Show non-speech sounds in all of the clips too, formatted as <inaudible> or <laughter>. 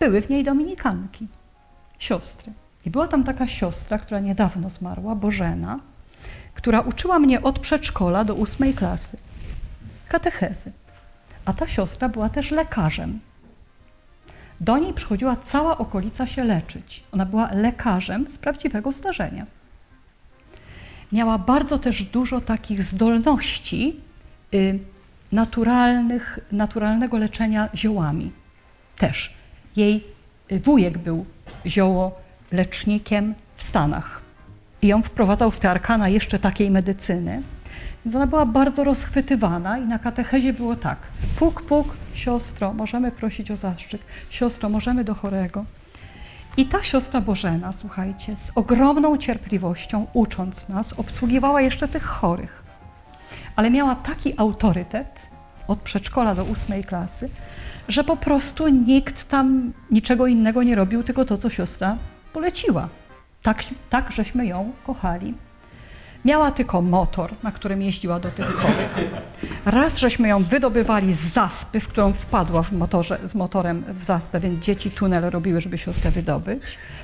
były w niej dominikanki, siostry. I była tam taka siostra, która niedawno zmarła, Bożena, która uczyła mnie od przedszkola do ósmej klasy katechezy. A ta siostra była też lekarzem. Do niej przychodziła cała okolica się leczyć. Ona była lekarzem z prawdziwego zdarzenia. Miała bardzo też dużo takich zdolności y, naturalnych, naturalnego leczenia ziołami. Też. Jej wujek był ziołolecznikiem w Stanach. I ją wprowadzał w te arkana jeszcze takiej medycyny. Więc ona była bardzo rozchwytywana i na katechezie było tak. Puk, puk, siostro, możemy prosić o zaszczyt. Siostro, możemy do chorego. I ta siostra Bożena, słuchajcie, z ogromną cierpliwością, ucząc nas, obsługiwała jeszcze tych chorych. Ale miała taki autorytet od przedszkola do ósmej klasy, że po prostu nikt tam niczego innego nie robił, tylko to, co siostra poleciła. Tak, tak żeśmy ją kochali. Miała tylko motor, na którym jeździła do tych chorych. Raz żeśmy ją wydobywali z zaspy, w którą wpadła w motorze, z motorem w zaspę, więc dzieci tunel robiły, żeby siostrę wydobyć.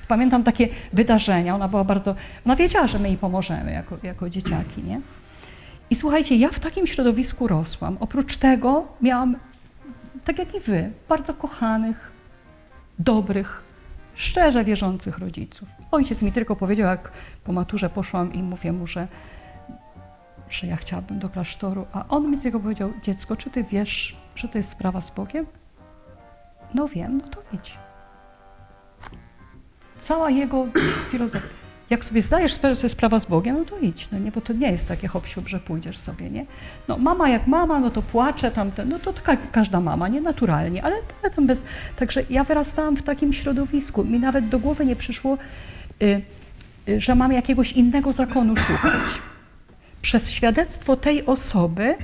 Pamiętam takie wydarzenia, ona była bardzo, ona wiedziała, że my jej pomożemy jako, jako dzieciaki, nie? I słuchajcie, ja w takim środowisku rosłam. Oprócz tego miałam, tak jak i wy, bardzo kochanych, dobrych, szczerze wierzących rodziców. Ojciec mi tylko powiedział, jak po maturze poszłam i mówię mu, że, że ja chciałabym do klasztoru, a on mi tylko powiedział, dziecko, czy ty wiesz, że to jest sprawa z Bogiem? No wiem, no to idź. Cała jego filozofia. Jak sobie zdajesz sprawę, że to jest sprawa z Bogiem, no to idź, no nie, bo to nie jest takie hop że pójdziesz sobie, nie? No mama jak mama, no to płacze tamte, no to taka, każda mama, nie? Naturalnie, ale, tam bez... Także ja wyrastałam w takim środowisku. Mi nawet do głowy nie przyszło, y, y, że mam jakiegoś innego zakonu szukać. Przez świadectwo tej osoby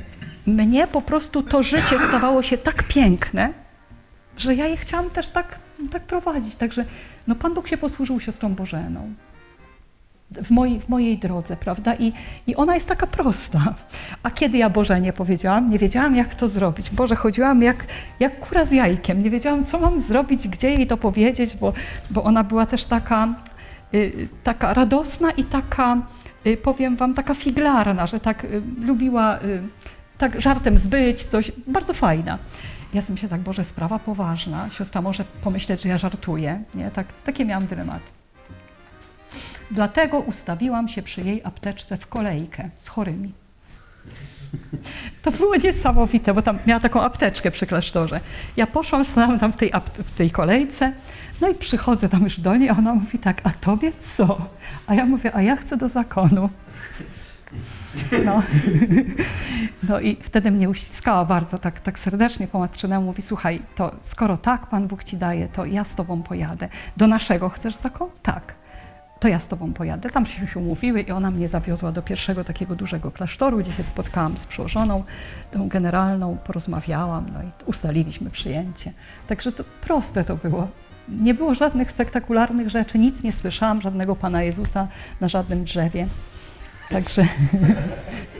mnie po prostu to życie stawało się tak piękne, że ja je chciałam też tak, tak prowadzić. Także no Pan Bóg się posłużył siostrą Bożeną w mojej, w mojej drodze, prawda? I, I ona jest taka prosta. A kiedy ja Boże nie powiedziałam, nie wiedziałam, jak to zrobić. Boże, chodziłam jak, jak kura z jajkiem. Nie wiedziałam, co mam zrobić, gdzie jej to powiedzieć, bo, bo ona była też taka, y, taka radosna i taka, y, powiem wam, taka figlarna, że tak y, lubiła y, tak żartem zbyć, coś. Bardzo fajna. Ja sobie myślę, tak, Boże, sprawa poważna. Siostra może pomyśleć, że ja żartuję. Nie? Tak, takie miałam dylemat. Dlatego ustawiłam się przy jej apteczce w kolejkę z chorymi. To było niesamowite, bo tam miała taką apteczkę przy klasztorze. Ja poszłam, stanęłam tam w tej, w tej kolejce, no i przychodzę tam już do niej, a ona mówi tak, a tobie co? A ja mówię, a ja chcę do zakonu. No, no i wtedy mnie uściskała bardzo tak, tak serdecznie po matczynemu. Mówi, słuchaj, to skoro tak Pan Bóg ci daje, to ja z tobą pojadę. Do naszego chcesz zakon? Tak to ja z tobą pojadę. Tam się umówiły i ona mnie zawiozła do pierwszego takiego dużego klasztoru, gdzie się spotkałam z przełożoną, tą generalną, porozmawiałam, no i ustaliliśmy przyjęcie. Także to proste to było. Nie było żadnych spektakularnych rzeczy, nic nie słyszałam, żadnego Pana Jezusa na żadnym drzewie. Także <laughs>